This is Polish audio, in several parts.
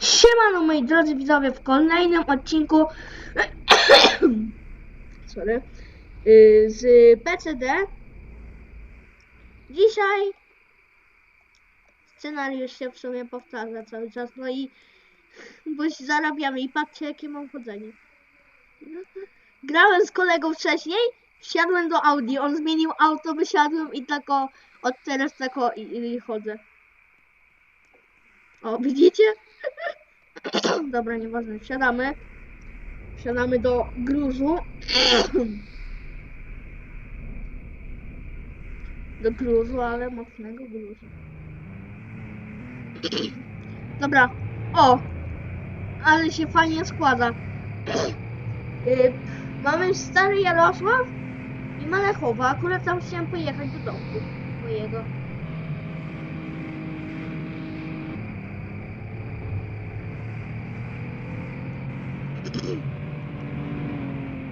Siemano moi drodzy widzowie w kolejnym odcinku sorry, y, z PCD. Dzisiaj scenariusz się w sumie powtarza cały czas, no i bo zarabiamy i patrzcie jakie mam chodzenie. Grałem z kolegą wcześniej, wsiadłem do Audi, on zmienił auto, wysiadłem i tako od teraz tako i, i chodzę. O, widzicie? Dobra, nieważne, wsiadamy. Wsiadamy do gruzu. Do gruzu, ale mocnego gruzu. Dobra, o! Ale się fajnie składa. Y, Mamy stary Jarosław i Malechowa. Akurat tam chciałem pojechać do domku mojego.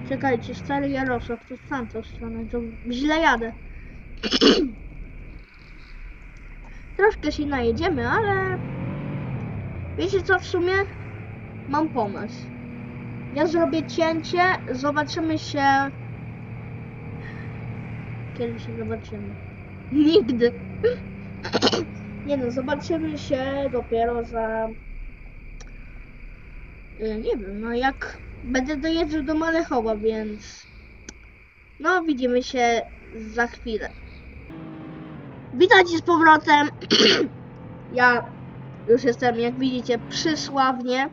Czekajcie, stary Jarosław, to w tamtą stronę, to źle jadę. Troszkę się najedziemy, ale wiecie co w sumie? Mam pomysł. Ja zrobię cięcie, zobaczymy się. Kiedy się zobaczymy? Nigdy. Nie no, zobaczymy się dopiero za. Y, Nie wiem, no jak będę dojeżdżał do Malechowa, więc. No, widzimy się za chwilę. Witajcie z powrotem. ja już jestem, jak widzicie, przysławnie.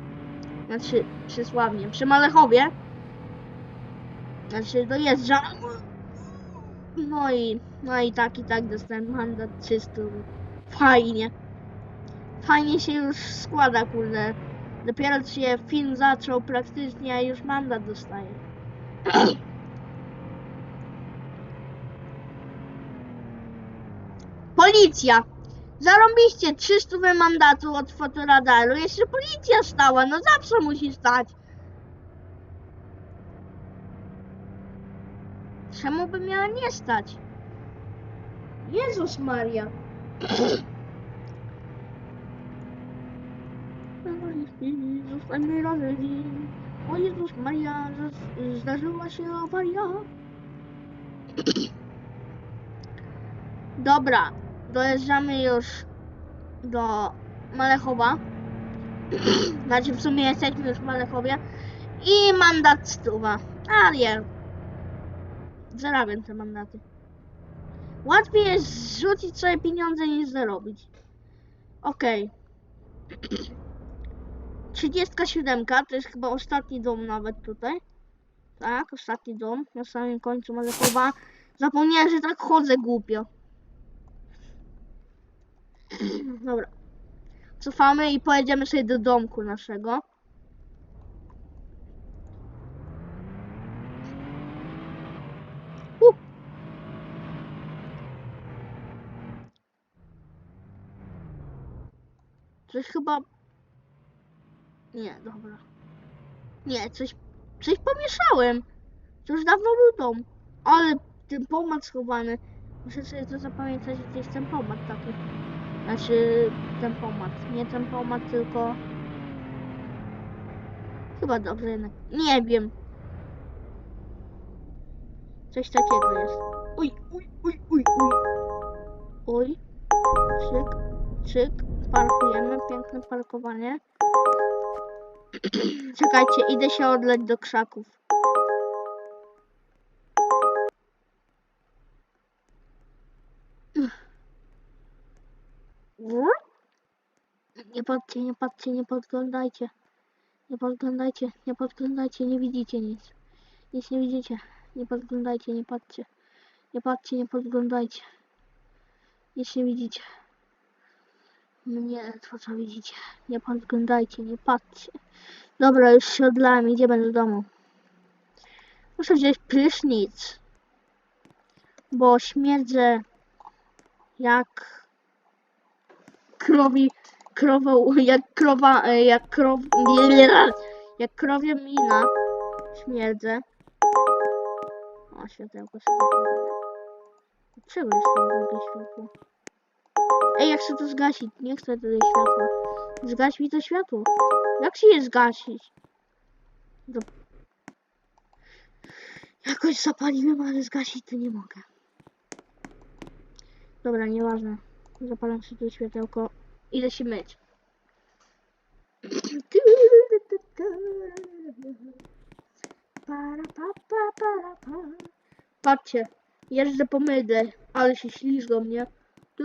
Znaczy, przysławnie, przy Malechowie. Znaczy, dojeżdżam. No i, no i tak, i tak dostałem mandat 300. Fajnie. Fajnie się już składa, kurde. Dopiero się film zaczął praktycznie, a już mandat dostaję. Policja! Zarąbiście 300 mandatu od fotoradaru. Jeszcze policja stała, no zawsze musi stać. Czemu by miała nie stać? Jezus Maria. Zostańmy razem. O Jezus Maria, zdarzyła się awaria. Dobra, dojeżdżamy już do Malechowa. Znaczy w sumie jesteśmy już w Malechowie. I mandat stuwa. Ale ja zarabiam te mandaty. Łatwiej jest zrzucić sobie pieniądze niż zarobić. Okej. 37 to jest chyba ostatni dom nawet tutaj. Tak, ostatni dom na samym końcu Malechowa. Zapomniałem, że tak chodzę głupio. Dobra. Cofamy i pojedziemy sobie do domku naszego. Uh. Chyba... Nie, dobra. Nie, coś... Coś pomieszałem. To już dawno był dom. Ale ten pomad schowany. Muszę sobie to zapamiętać, że to jest ten pomad taki. Znaczy ten pomad. Nie ten pomad, tylko. Chyba dobrze jednak. Nie wiem. Coś takiego jest. Uj, uj, uj, uj, uj. Uj. Czyk, czyk. Parkujemy. Piękne parkowanie. Czekajcie, idę się odleć do krzaków. Nie patrzcie, nie patrzcie, nie podglądajcie. Nie podglądajcie, nie podglądajcie, nie widzicie nic. Nic nie widzicie. Nie podglądajcie, nie patrzcie. Nie patrzcie, nie podglądajcie. Nic nie widzicie. Mnie to co widzicie. Nie podglądajcie, nie patrzcie. Dobra, już się odlałem, idziemy do domu. Muszę wziąć prysznic. Bo śmierdzę jak krowi krową, jak krowa, jak krow, jak krowie mina śmierdzę. O, światełko sobie zapomniałem. Dlaczego jest tam drugie światło? Ej, jak chcę to zgasić, nie chcę tutaj światła. Zgaś mi to światło. Jak się je zgasić? Do... Jakoś zapaliłem, ale zgasić to nie mogę. Dobra, nieważne. Zapalam sobie tu światełko. Idę się myć. Para, pa, pa, para, pa. Patrzcie, jeżdżę po mydle, ale się ślizgą, nie? A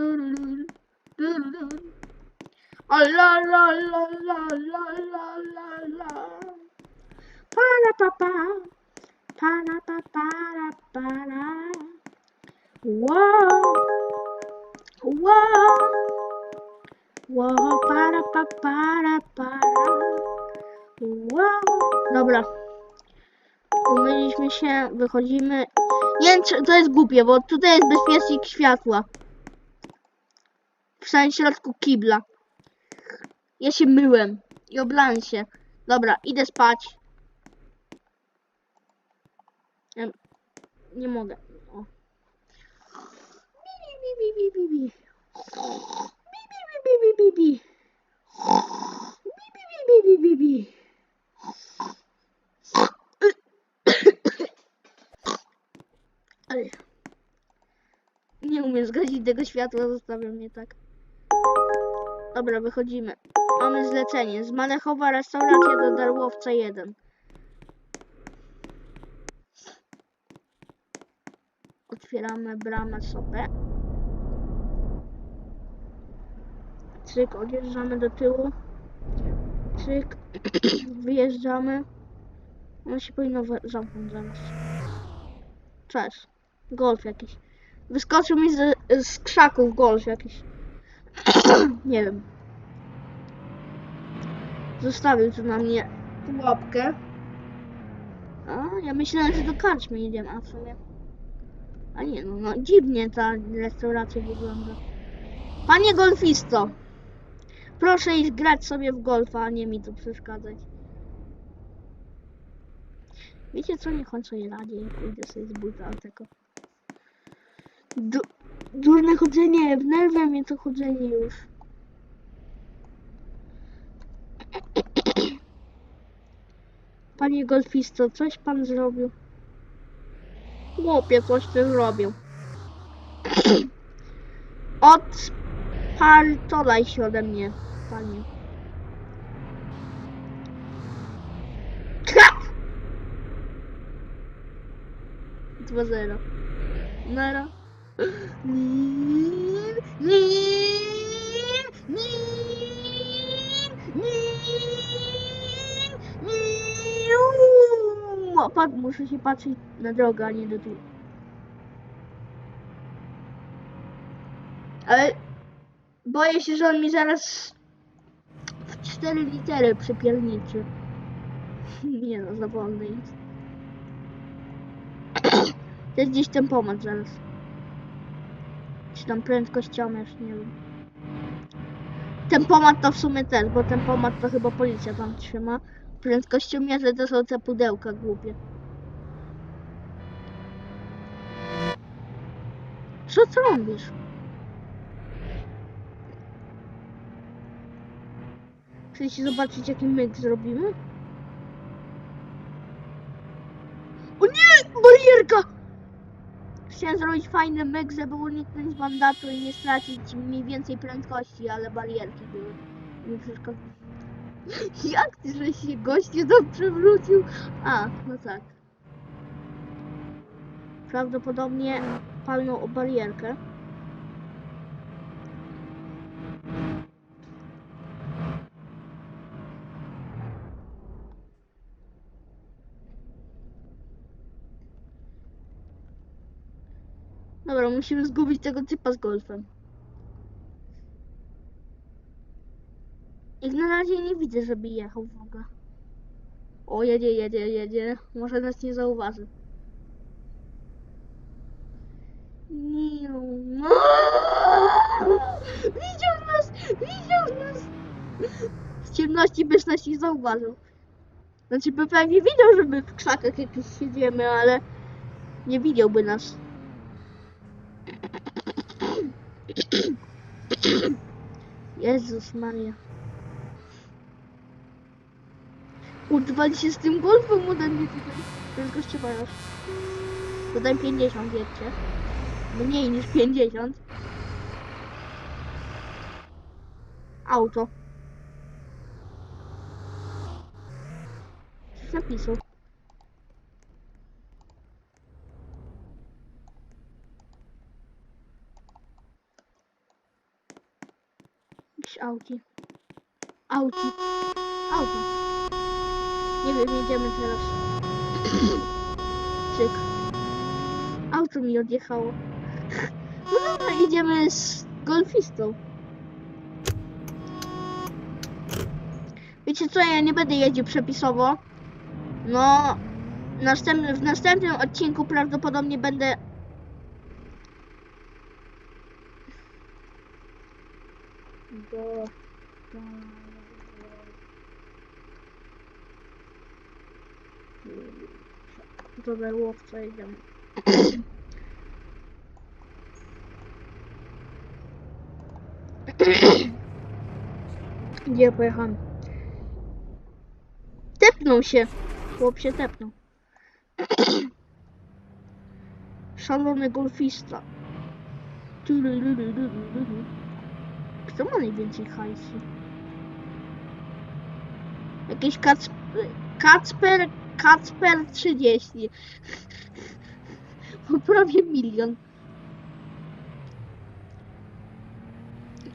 la la la la la la la la. Para pa pa. Para pa para para. Wow. Wow. Wow, para pa para para. Wow. Dobra. Umyliśmy się, wychodzimy. Nie to jest głupie, bo tutaj jest bezpiecznik światła. W samym środku kibla. Ja się myłem i oblałem się. Dobra, idę spać. Nie mogę. Nie umiem zgasić tego światła, zostawiam mnie tak. Dobra, wychodzimy. Mamy zlecenie. Z Malechowa restauracja do Darłowca 1. Otwieramy bramę sobie. Cyk, odjeżdżamy do tyłu. Cyk, wyjeżdżamy. On się powinno zamknąć zaraz. Cześć. Golf jakiś. Wyskoczył mi z, z krzaków golf jakiś. Nie wiem. Zostawił tu na mnie łapkę. A, ja myślałem, że do karczmy idziemy, a w sumie... A nie, no, no dziwnie ta restauracja wygląda. Panie golfisto, proszę iść grać sobie w golfa, a nie mi tu przeszkadzać. Wiecie co, niech on sobie radzi, pójdę sobie z buta tego. Du durne chodzenie, wnerwia mnie to chodzenie już. Panie golfisto, coś pan zrobił? Chłopie, coś ty zrobił. Odpartolaj się ode mnie, panie. Ha! 2-0. Nara. Muszę się patrzeć na drogę, a nie do tyłu. Ale boję się, że on mi zaraz w cztery litery przypierniczy. Nie no, za wolny jest. To jest gdzieś ten pomoc zaraz. Czy tam prędkościomierz, nie wiem. Tempomat to w sumie też, bo tempomat to chyba policja tam trzyma. Prędkościomierze to są te pudełka głupie. Co ty robisz? Chcecie zobaczyć jaki myk zrobimy? O nie! Barierka! Chciałem zrobić fajny myk, żeby uniknąć mandatu i nie stracić mniej więcej prędkości, ale barierki były. Nie przeszkadza. Jak ty, że się gościu tam przewrócił? A, no tak. Prawdopodobnie palnął o barierkę. Dobra, musimy zgubić tego typa z golfem. Jak na razie nie widzę, żeby jechał w ogóle. O, jedzie, jedzie, jedzie. Może nas nie zauważy. Nie. Widział nas! Widział nas! W ciemności byś nas nie zauważył. Znaczy by pewnie widział, że my w krzakach jakichś siedzimy, ale nie widziałby nas. Jezus Maria. Udwali się z tym golfem ode mnie tutaj. To jest goście barasz. Dodaj 50, wiecie. Mniej niż 50. Auto. Zapisał. Napisu. Jakiś auti. Auti. Auto. Nie wiem, jedziemy teraz. Cyk. Auto mi odjechało. No dobra, jedziemy z golfistą. Wiecie co, ja nie będę jeździł przepisowo. No, następny, w następnym odcinku prawdopodobnie będę... Do... Do berłowca jedziemy. Gdzie ja pojechałem? Tepnął się. Chłop się tepnął. Szalony golfista. Kto ma najwięcej hajsu? Jakiś kac... Kacper... Kacper 30. Ma prawie milion.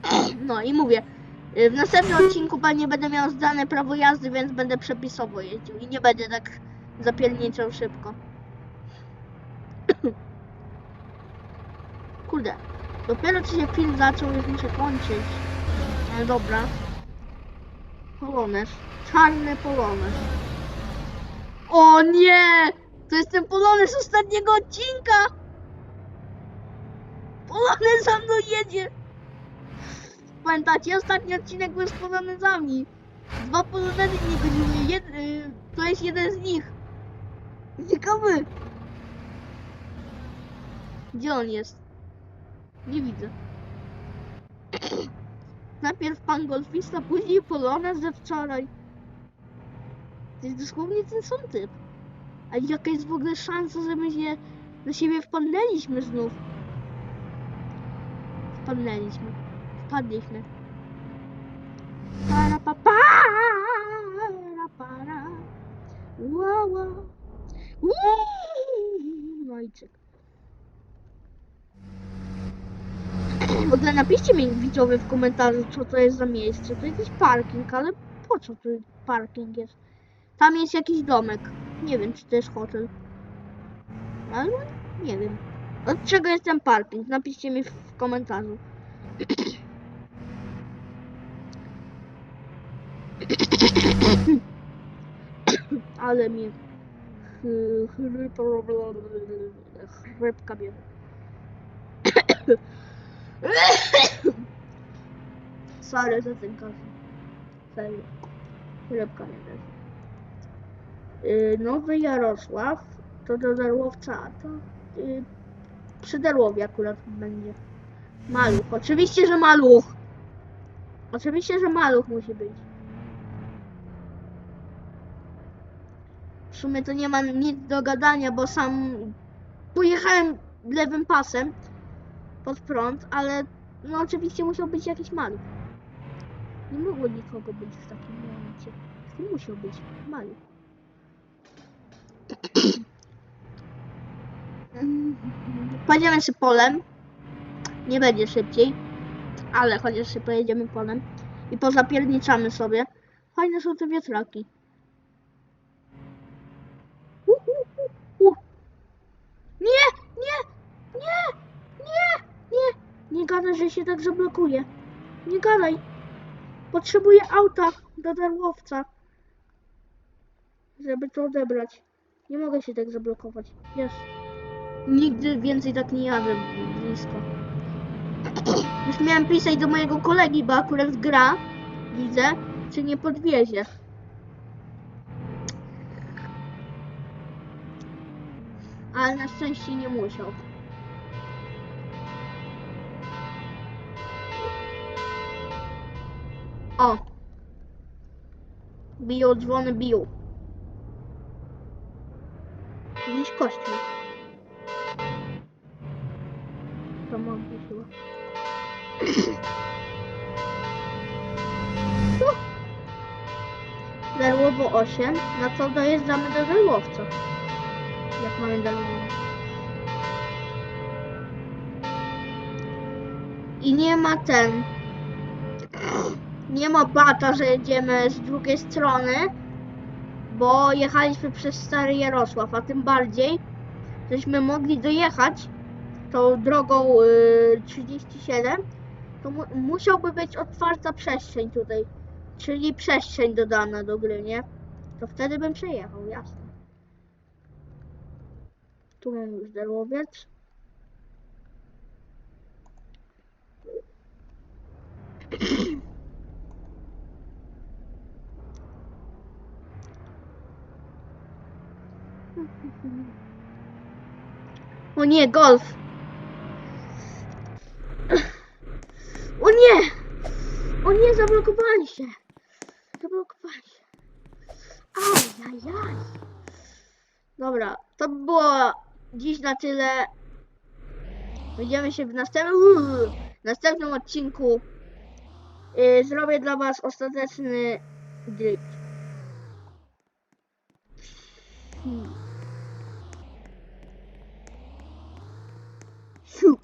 No i mówię, y, w następnym odcinku pewnie będę miał zdane prawo jazdy, więc będę przepisowo jeździł i nie będę tak zapierniczał szybko. Kurde, dopiero co się film zaczął, już muszę kończyć. Ale dobra. Polones. Czarny polones. O nie! To jest ten polones ostatniego odcinka! Polones za mną jedzie! Pamiętacie? Ostatni odcinek był z polonezami. Dwa polonezy nie goniły. Jed, y, to jest jeden z nich. Ciekawy. Gdzie on jest? Nie widzę. Najpierw pan golfista, później polonez ze wczoraj. To jest dosłownie ten sam typ. A jaka jest w ogóle szansa, że my się do siebie wpadnęliśmy znów? Wpadnęliśmy. Wpadliśmy. Para pa para para. Ła, ła. Uuu, No i cyk. W ogóle napiszcie mi widzowie w komentarzu, co to jest za miejsce. To jakiś parking, ale po co tu parking jest? Tam jest jakiś domek. Nie wiem, czy to jest hotel. Ale nie wiem. Od czego jest ten parking? Napiszcie mi w komentarzu. Ale mi chrypka bierze. Sorry za ten każ. Serio. Chrypka mnie bierze. Y, Nowy Jarosław to do Darłowca, a to y, przy Darłowie akurat będzie. Maluch. Oczywiście, że maluch. Oczywiście, że maluch musi być. W sumie to nie ma nic do gadania, bo sam pojechałem lewym pasem pod prąd, ale no oczywiście musiał być jakiś maluch. Nie mogło nikogo być w takim momencie. To musiał być maluch. Pojedziemy się polem. Nie będzie szybciej. Ale chociaż się pojedziemy polem. I pozapierniczamy sobie. Fajne są te wiatraki. Uh, uh, uh, uh. Nie, nie, nie, nie, nie. Nie gadaj, że się tak zablokuje. Nie gadaj. Potrzebuję auta do darłowca. Żeby to odebrać. Nie mogę się tak zablokować. Jest. Nigdy więcej tak nie jadę blisko. Już miałem pisać do mojego kolegi, bo akurat gra, widzę, czy nie podwiezie. Ale na szczęście nie musiał. O! Biją dzwony, biją. Jakiś kościół. To mogli chyba. 8, na co dojeżdżamy do Darłowca. Jak mamy Darłowo. I nie ma ten, nie ma bata, że jedziemy z drugiej strony, bo jechaliśmy przez Stary Jarosław, a tym bardziej, żeśmy mogli dojechać tą drogą y, 37, to mu musiałby być otwarta przestrzeń tutaj, czyli przestrzeń dodana do gry, nie? To wtedy bym przejechał, jasne. Tu mam już derłowiec. O nie, golf! O nie! O nie, zablokowali się! Zablokowali się. Ajajaj! Dobra, to by było dziś na tyle. Widzimy się w następnym, uuu, następnym odcinku. Yy, zrobię dla Was ostateczny drift. Hmm. shoot